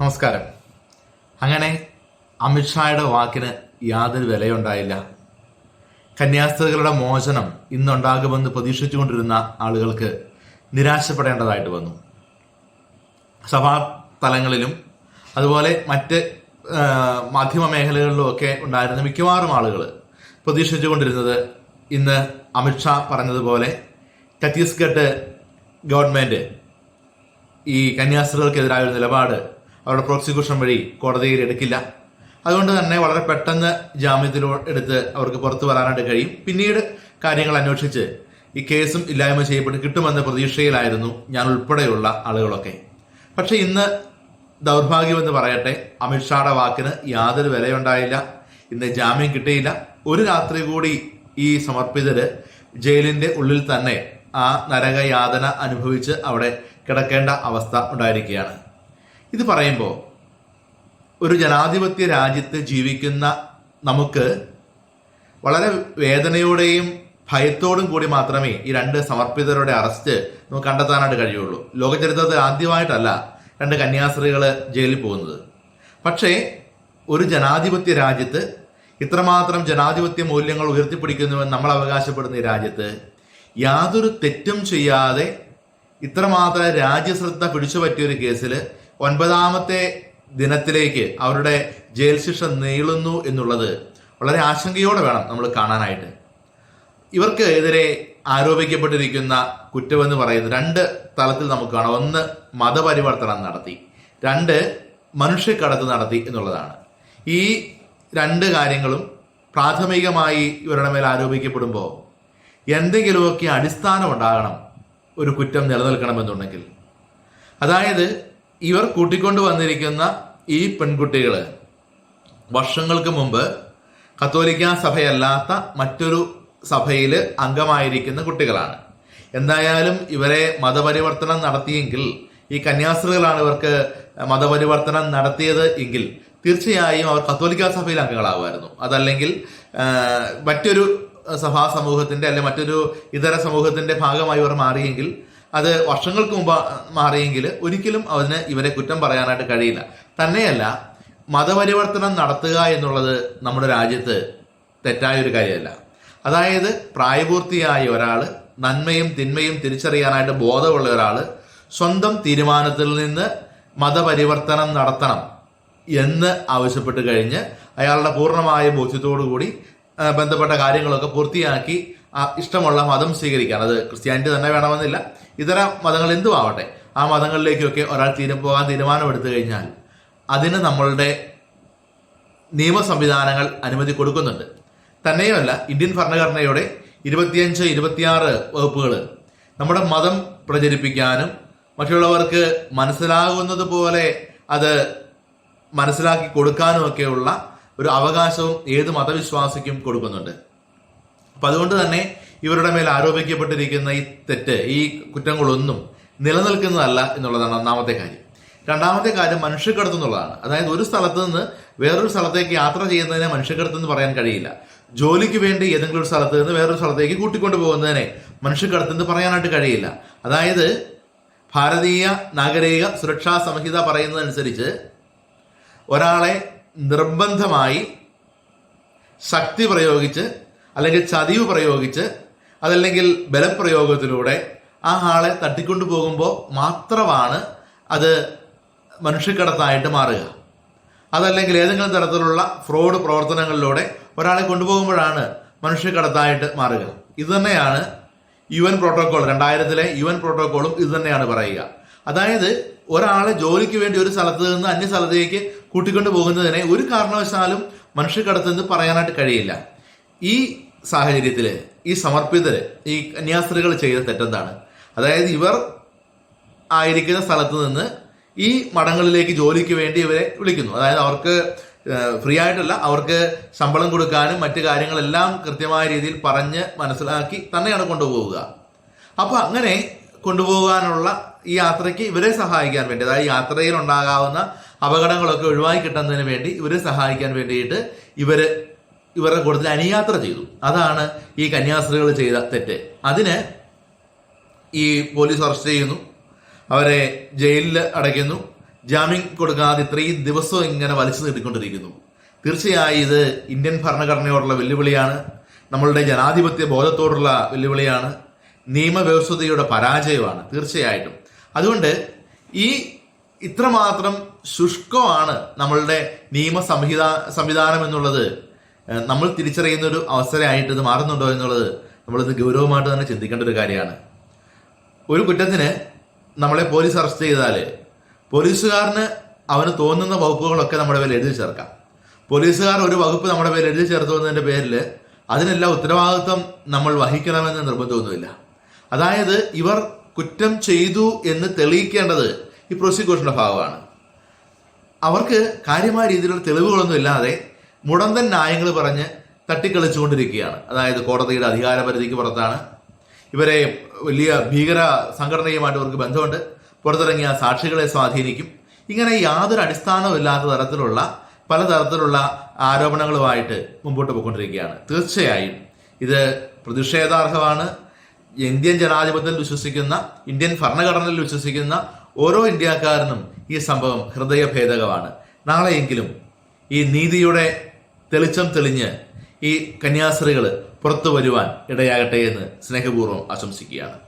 നമസ്കാരം. അങ്ങനെ അമിത്ഷായുടെ വാക്കിന് യാതൊരു വിലയുണ്ടായില്ല. കന്യാസ്ത്രീകളുടെ മോചനം ഇന്നുണ്ടാകുമെന്ന് പ്രതീക്ഷിച്ചുകൊണ്ടിരുന്ന ആളുകൾക്ക് നിരാശപ്പെടേണ്ടതായിട്ട് വന്നു. സഭാ തലങ്ങളിലും അതുപോലെ മറ്റ് മാധ്യമ മേഖലകളിലും ഒക്കെ ഉണ്ടായിരുന്ന മിക്കവാറും ആളുകൾ പ്രതീക്ഷിച്ചുകൊണ്ടിരുന്നത് ഇന്ന് അമിത്ഷാ പറഞ്ഞതുപോലെ ഛത്തീസ്ഗഡ് ഗവൺമെന്റ് ഈ കന്യാസ്ത്രീകൾക്കെതിരായ ഒരു നിലപാട് അവരുടെ പ്രോസിക്യൂഷൻ വഴി കോടതിയിൽ എടുക്കില്ല. അതുകൊണ്ട് തന്നെ വളരെ പെട്ടെന്ന് ജാമ്യത്തിലോ എടുത്ത് അവർക്ക് പുറത്തു വരാനായിട്ട് കഴിയും. പിന്നീട് കാര്യങ്ങൾ അന്വേഷിച്ച് ഈ കേസും ഇല്ലായ്മ ചെയ്യപ്പെട്ട് കിട്ടുമെന്ന പ്രതീക്ഷയിലായിരുന്നു ഞാൻ ഉൾപ്പെടെയുള്ള ആളുകളൊക്കെ. പക്ഷെ ഇന്ന് ദൗർഭാഗ്യമെന്ന് പറയട്ടെ അമിത്ഷായുടെ വാക്കിന് യാതൊരു വിലയുണ്ടായില്ല. ഇന്ന് ജാമ്യം കിട്ടിയില്ല. ഒരു രാത്രി കൂടി ഈ സമർപ്പിതര് ജയിലിന്റെ ഉള്ളിൽ തന്നെ ആ നരകയാതന അനുഭവിച്ച് അവിടെ കിടക്കേണ്ട അവസ്ഥ ഉണ്ടായിരിക്കുകയാണ്. ഇത് പറയുമ്പോൾ ഒരു ജനാധിപത്യ രാജ്യത്ത് ജീവിക്കുന്ന നമുക്ക് വളരെ വേദനയോടെയും ഭയത്തോടും കൂടി മാത്രമേ ഈ രണ്ട് സമർപ്പിതരുടെ അറസ്റ്റ് നമുക്ക് കണ്ടെത്താനായിട്ട് കഴിയുള്ളൂ. ലോകചരിത്രത്തിൽ ആദ്യമായിട്ടല്ല രണ്ട് കന്യാസ്ത്രീകൾ ജയിലിൽ പോകുന്നത്. പക്ഷേ ഒരു ജനാധിപത്യ രാജ്യത്ത് ഇത്രമാത്രം ജനാധിപത്യ മൂല്യങ്ങൾ ഉയർത്തിപ്പിടിക്കുന്നുവെന്ന് നമ്മൾ അവകാശപ്പെടുന്ന ഈ രാജ്യത്ത് യാതൊരു തെറ്റും ചെയ്യാതെ ഇത്രമാത്രം രാജ്യശ്രദ്ധ പിടിച്ചു പറ്റിയ ഒരു കേസിൽ ഒൻപതാമത്തെ ദിനത്തിലേക്ക് അവരുടെ ജയിൽ ശിക്ഷ നീളുന്നു എന്നുള്ളത് വളരെ ആശങ്കയോടെ വേണം നമ്മൾ കാണാനായിട്ട്. ഇവർക്ക് എതിരെ ആരോപിക്കപ്പെട്ടിരിക്കുന്ന കുറ്റമെന്ന് പറയുന്നത് രണ്ട് തലത്തിൽ നമുക്ക് കാണാം. ഒന്ന് മതപരിവർത്തനം നടത്തി രണ്ട് മനുഷ്യക്കടത്ത് നടത്തി എന്നുള്ളതാണ്. ഈ രണ്ട് കാര്യങ്ങളും പ്രാഥമികമായി ഇവരുടെ മേൽ ആരോപിക്കപ്പെടുമ്പോൾ എന്തെങ്കിലുമൊക്കെ അടിസ്ഥാനം ഉണ്ടാകണം ഒരു കുറ്റം നിലനിൽക്കണമെന്നുണ്ടെങ്കിൽ. അതായത് ഇവർ കൂട്ടിക്കൊണ്ടു വന്നിരിക്കുന്ന ഈ പെൺകുട്ടികൾ വർഷങ്ങൾക്ക് മുമ്പ് കത്തോലിക്ക സഭയല്ലാത്ത മറ്റൊരു സഭയിൽ അംഗമായിരിക്കുന്ന കുട്ടികളാണ്. എന്തായാലും ഇവരെ മതപരിവർത്തനം നടത്തിയെങ്കിൽ ഈ കന്യാസ്ത്രീകളാണ് ഇവർക്ക് മതപരിവർത്തനം നടത്തിയത് എങ്കിൽ തീർച്ചയായും അവർ കത്തോലിക്ക സഭയിൽ അംഗങ്ങളാകുമായിരുന്നു അതല്ലെങ്കിൽ മറ്റൊരു സഭാ സമൂഹത്തിന്റെ അല്ലെങ്കിൽ മറ്റൊരു ഇതര സമൂഹത്തിന്റെ ഭാഗമായി ഇവർ മാറിയെങ്കിൽ അത് വർഷങ്ങൾക്ക് മുമ്പ് മാറിയെങ്കിൽ ഒരിക്കലും അതിന് ഇവരെ കുറ്റം പറയാനായിട്ട് കഴിയില്ല. തന്നെയല്ല മതപരിവർത്തനം നടത്തുക എന്നുള്ളത് നമ്മുടെ രാജ്യത്ത് തെറ്റായ ഒരു കാര്യമല്ല. അതായത് പ്രായപൂർത്തിയായ ഒരാൾ നന്മയും തിന്മയും തിരിച്ചറിയാനായിട്ട് ബോധമുള്ള ഒരാൾ സ്വന്തം തീരുമാനത്തിൽ നിന്ന് മതപരിവർത്തനം നടത്തണം എന്ന് ആവശ്യപ്പെട്ട് കഴിഞ്ഞ് അയാളുടെ പൂർണമായ കൂടി ബന്ധപ്പെട്ട കാര്യങ്ങളൊക്കെ പൂർത്തിയാക്കി ഇഷ്ടമുള്ള മതം സ്വീകരിക്കാൻ. അത് ക്രിസ്ത്യാനിറ്റി തന്നെ വേണമെന്നില്ല. ഇതര മതങ്ങൾ എന്തും ആവട്ടെ ആ മതങ്ങളിലേക്കൊക്കെ ഒരാൾ തീരെ പോകാൻ തീരുമാനമെടുത്തു കഴിഞ്ഞാൽ അതിന് നമ്മളുടെ നിയമ സംവിധാനങ്ങൾ അനുമതി കൊടുക്കുന്നുണ്ട്. തന്നെയുമല്ല ഇന്ത്യൻ ഭരണഘടനയുടെ ഇരുപത്തിയഞ്ച് ഇരുപത്തിയാറ് വകുപ്പുകൾ നമ്മുടെ മതം പ്രചരിപ്പിക്കാനും മറ്റുള്ളവർക്ക് മനസ്സിലാകുന്നത് പോലെ അത് മനസ്സിലാക്കി കൊടുക്കാനും ഒക്കെയുള്ള ഒരു അവകാശവും ഏത് മതവിശ്വാസിക്കും കൊടുക്കുന്നുണ്ട്. അപ്പൊ അതുകൊണ്ട് തന്നെ ഇവരുടെ മേൽ ആരോപിക്കപ്പെട്ടിരിക്കുന്ന ഈ തെറ്റ് ഈ കുറ്റങ്ങളൊന്നും നിലനിൽക്കുന്നതല്ല എന്നുള്ളതാണ് ഒന്നാമത്തെ കാര്യം. രണ്ടാമത്തെ കാര്യം മനുഷ്യക്കടത്ത് എന്നുള്ളതാണ്. അതായത് ഒരു സ്ഥലത്ത് നിന്ന് വേറൊരു സ്ഥലത്തേക്ക് യാത്ര ചെയ്യുന്നതിനെ മനുഷ്യക്കടത്ത് എന്ന് പറയാൻ കഴിയില്ല. ജോലിക്ക് വേണ്ടി ഏതെങ്കിലും ഒരു സ്ഥലത്ത് നിന്ന് വേറൊരു സ്ഥലത്തേക്ക് കൂട്ടിക്കൊണ്ടു പോകുന്നതിനെ മനുഷ്യക്കടത്ത് എന്ന് പറയാനായിട്ട് കഴിയില്ല. അതായത് ഭാരതീയ നാഗരിക സുരക്ഷാ സംഹിത പറയുന്നതനുസരിച്ച് ഒരാളെ നിർബന്ധമായി ശക്തി പ്രയോഗിച്ച് അല്ലെങ്കിൽ ചതിവ് പ്രയോഗിച്ച് അതല്ലെങ്കിൽ ബലപ്രയോഗത്തിലൂടെ ആ ആളെ തട്ടിക്കൊണ്ടു പോകുമ്പോൾ മാത്രമാണ് അത് മനുഷ്യക്കടത്തായിട്ട് മാറുക. അതല്ലെങ്കിൽ ഏതെങ്കിലും തരത്തിലുള്ള ഫ്രോഡ് പ്രവർത്തനങ്ങളിലൂടെ ഒരാളെ കൊണ്ടുപോകുമ്പോഴാണ് മനുഷ്യക്കടത്തായിട്ട് മാറുക. ഇത് തന്നെയാണ് യു എൻ പ്രോട്ടോകോൾ. രണ്ടായിരത്തിലെ യു എൻ പ്രോട്ടോകോളും ഇത് തന്നെയാണ് പറയുക. അതായത് ഒരാളെ ജോലിക്ക് വേണ്ടി ഒരു സ്ഥലത്ത് നിന്ന് അന്യ സ്ഥലത്തേക്ക് കൂട്ടിക്കൊണ്ടു പോകുന്നതിനെ ഒരു കാരണവശാലും മനുഷ്യക്കടത്ത് എന്ന് പറയാനായിട്ട് കഴിയില്ല. ഈ സാഹചര്യത്തിൽ ഈ സമർപ്പിതര് ഈ കന്യാസ്ത്രീകൾ ചെയ്ത തെറ്റെന്താണ്? അതായത് ഇവർ ആയിരിക്കുന്ന സ്ഥലത്ത് നിന്ന് ഈ മഠങ്ങളിലേക്ക് ജോലിക്ക് വേണ്ടി ഇവരെ വിളിക്കുന്നു. അതായത് അവർക്ക് ഫ്രീ ആയിട്ടല്ല അവർക്ക് ശമ്പളം കൊടുക്കാനും മറ്റു കാര്യങ്ങളെല്ലാം കൃത്യമായ രീതിയിൽ പറഞ്ഞ് മനസ്സിലാക്കി തന്നെയാണ് കൊണ്ടുപോവുക. അപ്പോൾ അങ്ങനെ കൊണ്ടുപോകാനുള്ള ഈ യാത്രയ്ക്ക് ഇവരെ സഹായിക്കാൻ വേണ്ടി അതായത് യാത്രയിൽ ഉണ്ടാകാവുന്ന അപകടങ്ങളൊക്കെ ഒഴിവാക്കി കിട്ടുന്നതിന് വേണ്ടി ഇവരെ സഹായിക്കാൻ വേണ്ടിയിട്ട് ഇവർ ഇവരുടെ കൂട്ടത്തിൽ അനുയാത്ര ചെയ്തു. അതാണ് ഈ കന്യാസ്ത്രീകൾ ചെയ്ത തെറ്റ്. അതിന് ഈ പോലീസ് അറസ്റ്റ് ചെയ്യുന്നു. അവരെ ജയിലിൽ അടയ്ക്കുന്നു. ജാമ്യം കൊടുക്കാതെ ഇത്രയും ദിവസവും ഇങ്ങനെ വലിച്ചു നീട്ടിക്കൊണ്ടിരിക്കുന്നു. തീർച്ചയായും ഇത് ഇന്ത്യൻ ഭരണഘടനയോടുള്ള വെല്ലുവിളിയാണ്. നമ്മളുടെ ജനാധിപത്യ ബോധത്തോടുള്ള വെല്ലുവിളിയാണ്. നിയമവ്യവസ്ഥതയുടെ പരാജയമാണ് തീർച്ചയായിട്ടും. അതുകൊണ്ട് ഈ ഇത്രമാത്രം ശുഷ്കമാണ് നമ്മളുടെ നിയമ സംഹിത സംവിധാനം എന്നുള്ളത്. നമ്മൾ തിരിച്ചറിയുന്ന ഒരു അവസരമായിട്ട് ഇത് മാറുന്നുണ്ടോ എന്നുള്ളത് നമ്മളിത് ഗൗരവമായിട്ട് തന്നെ ചിന്തിക്കേണ്ട ഒരു കാര്യമാണ്. ഒരു കുറ്റത്തിന് നമ്മളെ പോലീസ് അറസ്റ്റ് ചെയ്താൽ പോലീസുകാരന് അവന് തോന്നുന്ന വകുപ്പുകളൊക്കെ നമ്മുടെ പേരിൽ എഴുതി ചേർക്കാം. പോലീസുകാർ ഒരു വകുപ്പ് നമ്മുടെ പേരിൽ എഴുതി ചേർത്തു എന്നതിന്റെ പേരിൽ അതിനെല്ലാം ഉത്തരവാദിത്വം നമ്മൾ വഹിക്കണമെന്ന് നിർബന്ധമൊന്നുമില്ല. അതായത് ഇവർ കുറ്റം ചെയ്തു എന്ന് തെളിയിക്കേണ്ടത് ഈ പ്രോസിക്യൂഷന്റെ ഭാഗമാണ്. അവർക്ക് കാര്യമായ രീതിയിലുള്ള തെളിവുകളൊന്നും ഇല്ലാതെ മുടന്തൻ ന്യായങ്ങൾ പറഞ്ഞ് തട്ടിക്കളിച്ചുകൊണ്ടിരിക്കുകയാണ്. അതായത് കോടതിയുടെ അധികാരപരിധിക്ക് പുറത്താണ്. ഇവരെ വലിയ ഭീകര സംഘടനയുമായിട്ട് ഇവർക്ക് ബന്ധമുണ്ട്. പുറത്തിറങ്ങിയ സാക്ഷികളെ സ്വാധീനിക്കും. ഇങ്ങനെ യാതൊരു അടിസ്ഥാനവും ഇല്ലാത്ത തരത്തിലുള്ള പലതരത്തിലുള്ള ആരോപണങ്ങളുമായിട്ട് മുമ്പോട്ട് പോയിക്കൊണ്ടിരിക്കുകയാണ്. തീർച്ചയായും ഇത് പ്രതിഷേധാർഹമാണ്. ഇന്ത്യൻ ജനാധിപത്യത്തിൽ വിശ്വസിക്കുന്ന ഇന്ത്യൻ ഭരണഘടനയിൽ വിശ്വസിക്കുന്ന ഓരോ ഇന്ത്യക്കാരനും ഈ സംഭവം ഹൃദയഭേദകമാണ്. നാളെയെങ്കിലും ഈ നീതിയുടെ തെളിച്ചം തെളിഞ്ഞ് ഈ കന്യാസ്ത്രീകൾ പുറത്തു വരുവാൻ ഇടയാകട്ടെ എന്ന് സ്നേഹപൂർവം ആശംസിക്കുകയാണ്.